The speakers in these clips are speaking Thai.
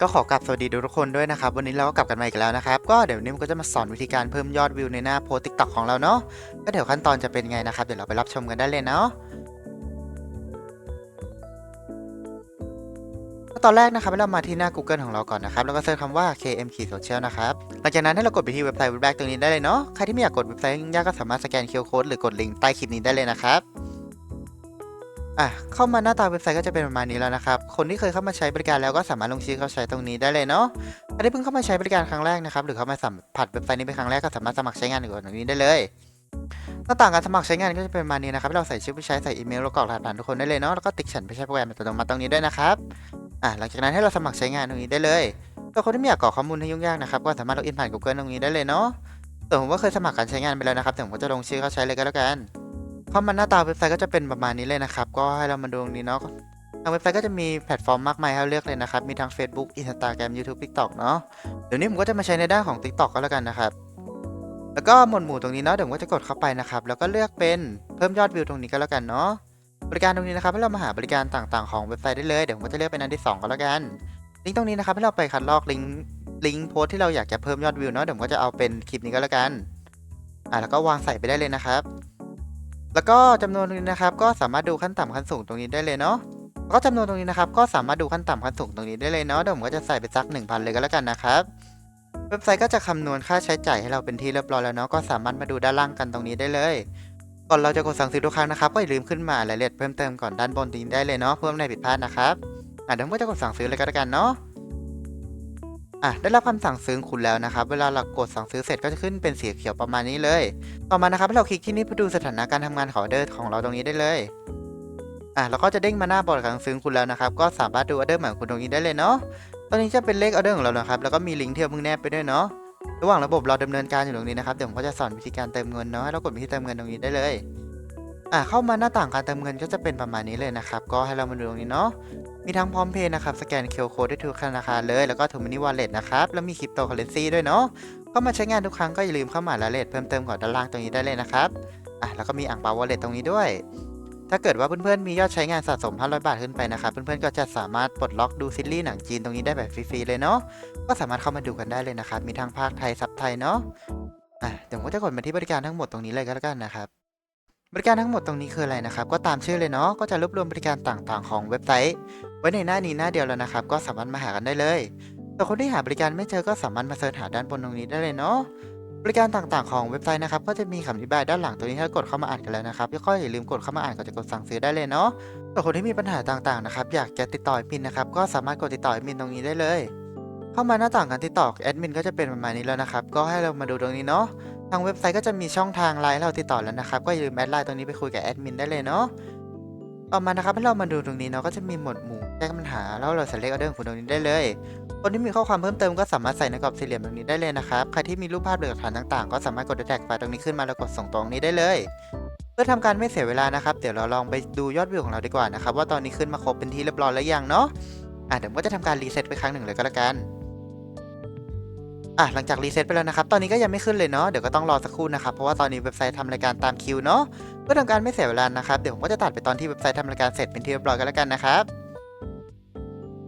ก็ขอกลับสวัสดีทุกคนด้วยนะครับ วันนี้เราก็กลับกันมาอีกแล้วนะครับ ก็เดี๋ยวนี้มันก็จะมาสอนวิธีการเพิ่มยอดวิวในหน้าโพสติ๊กต็อกของเราเนาะก็เดี๋ยวขั้นตอนจะเป็นไงนะครับ เดี๋ยวเราไปรับชมกันได้เลยเนาะตอนแรกนะครับให้เรามาที่หน้า Google ของเราก่อนนะครับ แล้วก็เซิร์ชคำว่า KM Social นะครับหลังจากนั้นให้เรากดไปที่เว็บไซต์เว็บแรกตรงนี้ได้เลยเนาะใครที่ไม่อยากกดเว็บไซต์ยากก็สามารถสแกน QR Code หรือกดลิงก์ใต้คลิปนี้ได้เลยนะครับ อะเข้ามาหน้าตาเว็บไซต์ก็จะเป็นประมาณนี้แล้วนะครับ คนที่เคยเข้ามาใช้บริการแล้วก็สามารถลงชื่อเข้าใช้ตรงนี้ได้เลยเนาะถ้าได้เพิ่งเข้ามาใช้บริการครั้งแรกนะครับ หรือเข้ามาสัมผัสเว็บไซต์นี้เป็นครั้งแรกก็สามารถสมัครใช้งานอยู่ตรงนี้ได้เลยหน้าต่างการสมัครใช้งานก็จะเป็นประมาณนี้นะครับให้เราใส่ชื่อผู้ใช้ใส่อีเมลแล้วกรอกรหัสผ่านทุกคนได้เลยเนาะแล้วก็ติ๊กฉันไปใช้โปรแกรมอัตโนมัติตรงนี้ด้วยนะครับอะหลังจากนั้นให้เราสมัครใช้งานตรงนี้ได้เลยส่วนคนที่ไม่อยากกรอกข้อมูลให้ยุ่งยากนะครับก็สามารถล็อกอินผ่าน Google ตรงนี้ได้เลยเนาะส่ผมก็เคยสมัครการใช้งานไปแล้วนะครับแต่ผมก็จะลงชื่อเข้าใช้เลยก็แล้วกัน ข้ามาหน้าตาเว็บไซต์ก็จะเป็นประมาณนี้เลยนะครับ ก็ให้เรามาดูตรงนี้เนาะทางเว็บไซต์ก็จะมีแพลตฟอร์มมากมายให้เลือกเลยนะครับ มีทั้ง Facebook Instagram YouTube TikTok เนาะเดี๋ยวนี้ผมก็จะมาใช้ในด้านของ TikTok ก็แล้วกันนะครับ แล้วก็หมวดหมู่ตรงนี้เนาะเดี๋ยวผมก็จะกดเข้าไปนะครับ แล้วก็เลือกเป็นเพิ่มยอดวิวตรงนี้ก็แล้วกันเนาะบริการตรงนี้นะครับให้เรามาหาบริการต่างๆของเว็บไซต์ได้เลยเดี๋ยวผมก็จะเลือกเป็นอันที่สองก็แล้วกันลิงก์ตรงนี้นะครับให้เราไปคัดลอกลิงก์ลิงก์โพสต์ที่เราอยากจะเพิ่มยอดวิวเนาะเดี๋ยวผมก็จะเอาเป็นคลิปนี้ก็แล้วกันอะแล้วก็วางใส่ไปได้เลยนะครับ แล้วก็จำนวนตรงนี้นะครับก็สามารถดูขั้นต่ำขั้นสูงตรงนี้ได้เลยเนาะแล้วก็จำนวนตรงนี้นะครับก็สามารถดูขั้นต่ำขั้นสูงตรงนี้ได้เลยเนาะเดี๋ยวผมก็จะใส่ไปสัก 1,000 เลยก็แล้วกันนะครับเว็บไซต์ก็จะคำนวณค่าใช้จ่ายให้เราเป็นที่เรียบร้อยแล้วเนาะก็สามารถมาดูด้านล่างกันตรงนี้ได้เลย ก่อนเราจะกดสั่งซื้อทุกครั้งนะครับก็อย่าลืมขึ้นมารายละเอียดเพิ่มเติมก่อนด้านบนตรงนี้ได้เลยเนาะเพื่อไม่ให้ผิดพลาดนะครับอะเดี๋ยวผมก็จะกดสั่งซื้อเลยก็แล้วกันเนาะ อะได้รับคำสั่งซื้อคุณแล้วนะครับ เวลาเรากดสั่งซื้อเสร็จก็จะขึ้นเป็นสีเขียวประมาณนี้เลย ต่อมานะครับให้เราคลิกที่นี่เพื่อดูสถานะการทำงานของออเดอร์ของเราตรงนี้ได้เลยอะแล้วก็จะเด้งมาหน้าบอร์ดการซื้อคุณแล้วนะครับ ก็สามารถดูออเดอร์ใหม่ของคุณตรงนี้ได้เลยเนาะตอนนี้จะเป็นเลขออเดอร์ของเรานะครับ แล้วก็มีลิงก์ที่เราเพิ่งแนบไปด้วยเนาะระหว่างระบบเราดำเนินการอยู่ตรงนี้นะครับเดี๋ยวผมก็จะสอนวิธีการเติมเงินเนาะให้เรากดไปที่เติมเงินตรงนี้ได้เลย อะเข้ามาหน้าต่างการเติมเงินก็จะเป็นประมาณนี้เลยนะครับ ก็ให้เรามาดูตรงนี้เนาะมีทั้งพร้อมเพย์นะครับ สแกนเคอร์โค้ดได้ทุกธนาคารเลย แล้วก็ทูมินิวอลเล็ตนะครับ แล้วมีคริปโตเคอเรนซีด้วยเนาะเข้ามาใช้งานทุกครั้งก็อย่าลืมเข้ามาละเอียดเพิ่มเติมก่อนด้านล่างตรงนี้ได้เลยนะครับอะแล้วก็มีอ่างเปาวอลเล็ตตรงนี้ด้วย ถ้าเกิดว่าเพื่อนๆมียอดใช้งานสะสม 500 บาทขึ้นไปนะครับเพื่อนๆก็จะสามารถปลดล็อกดูซีรีส์หนังจีนตรงนี้ได้แบบฟรีๆเลยเนาะก็สามารถเข้ามาดูกันได้เลยนะครับมีทั้งภาคไทยซับไทยเนาะอะเดี๋ยวผมก็จะกดมาที่บริการทั้งหมดตรงนี้เลยก็แล้วกันนะครับ บริการทั้งหมดตรงนี้คืออะไรนะครับ ก็ตามชื่อเลยเนาะก็จะรวบรวมบริการต่างๆ ของเว็บไซต์ ไว้ในหน้านี้หน้าเดียวแล้วนะครับ ก็สามารถมาหากันได้เลยแต่คนที่หาบริการไม่เจอก็สามารถมาเสิร์ชหาด้านบนตรงนี้ได้เลยเนาะบริการต่างๆของเว็บไซต์นะครับก็จะมีคำอธิบายด้านหลังตัวนี้ให้กดเข้ามาอ่านกันแล้วนะครับก็อย่าลืมกดเข้ามาอ่านก่อนจะกดสั่งซื้อได้เลยเนาะส่คนที่มีปัญหาต่างๆนะครับอยากจะติดต่อแอดมินนะครับก็สามารถกดติดต่อแอดมินตรงนี้ได้เลย เข้ามาหน้าต่างการติดต่อแอดมินก็จะเป็นประมาณนี้แล้วนะครับก็ให้เรามาดูตรงนี้เนาะ ทางเว็บไซต์ก็จะมีช่องทางไลน์ให้เราติดต่อแล้วนะครับก็อย่าลืมแอดไลน์ตรงนี้ไปคุยกับแอดมินได้เลยเนาะต่อมานะครับให้เรามาดูตรงนี้เนาะก็จะมีหมวดหมู่แก้ปัญหาแล้วเราใส่เลขออเดอร์ของคุณตรงนี้ได้เลย คนที่มีข้อความเพิ่มเติมก็สามารถใส่ในกรอบสี่เหลี่ยมตรงนี้ได้เลยนะครับใครที่มีรูปภาพหรือหลักฐานต่างๆ ก็สามารถกดแท็กไฟล์ตรงนี้ขึ้นมาแล้วกดส่งตรงนี้ได้เลย เพื่อทำการไม่เสียเวลานะครับเดี๋ยวเราลองไปดูยอดวิวของเราดีกว่านะครับว่าตอนนี้ขึ้นมาครบเป็นที่เรียบร้อยแล้วยังเนาะอะเดี๋ยวก็จะทำการรีเซ็ตไปครั้งหนึ่งเลยก็แล้วกัน อะหลังจากรีเซ็ตไปแล้วนะครับ ตอนนี้ก็ยังไม่ขึ้นเลยเนาะ เดี๋ยวก็ต้องรอสักครู่นะครับ เพราะว่าตอนนี้เว็บไซต์ทำรายการตามคิวเนาะ เพื่อทำการไม่เสียเวลานะครับ เดี๋ยวผมก็จะตัดไปตอนที่เว็บไซต์ทำรายการเสร็จเป็นที่เรียบร้อยกันแล้วกันนะครับ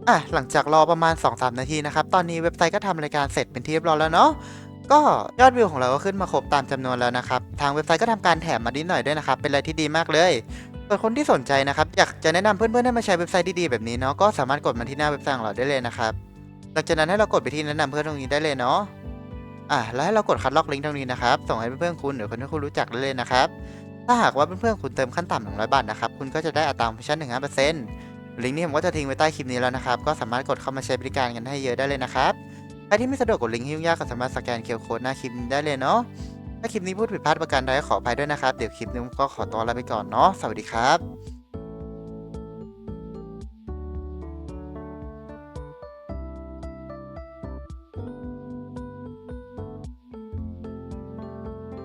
อะหลังจากรอประมาณ 2-3 นาทีนะครับ ตอนนี้เว็บไซต์ก็ทำรายการเสร็จเป็นที่เรียบร้อยแล้วเนาะก็ยอดวิวของเราก็ขึ้นมาครบตามจำนวนแล้วนะครับ ทางเว็บไซต์ก็ทำการแถมมานิดหน่อยด้วยนะครับ เป็นอะไรที่ดีมากเลยส่วนคนที่สนใจนะครับ อยากจะแนะนำเพื่อนๆให้มาใช้เว็บไซต์ดีๆแบบนี้เนาะก็สามารถกดมาที่หน้าเว็บไซต์ของเราได้เลยนะครับ หลังจากนั้นให้เรากดไปที่แนะนำเพื่อนตรงนี้ได้เลยเนาะอะแล้วให้เรากดคัดลอกลิงก์ตรงนี้นะครับ ส่งให้เพื่อนๆคุณหรือคนที่คุณรู้จักได้เลยนะครับ ถ้าหากว่าเพื่อนๆคุณเติมขั้นต่ำ100บาทนะครับ คุณก็จะได้อัตราคอมมิชชั่น15%ลิงก์นี้ผมก็จะทิ้งไว้ใต้คลิปนี้แล้วนะครับ ก็สามารถกดเข้ามาใช้บริการกันให้เยอะได้เลยนะครับใครที่ไม่สะดวกกดลิงก์ที่ยุ่งยากก็สามารถสแกนเคอร์โค้ดหน้าคลิปนี้ได้เลยเนาะ ถ้าคลิปนี้พูดผิดพลาดประการใดก็ขออภัยด้วยนะครับ เดี๋ยวคลิปนี้ผมก็ขอตัวลาไปก่อนเนาะ สวัสดีครับ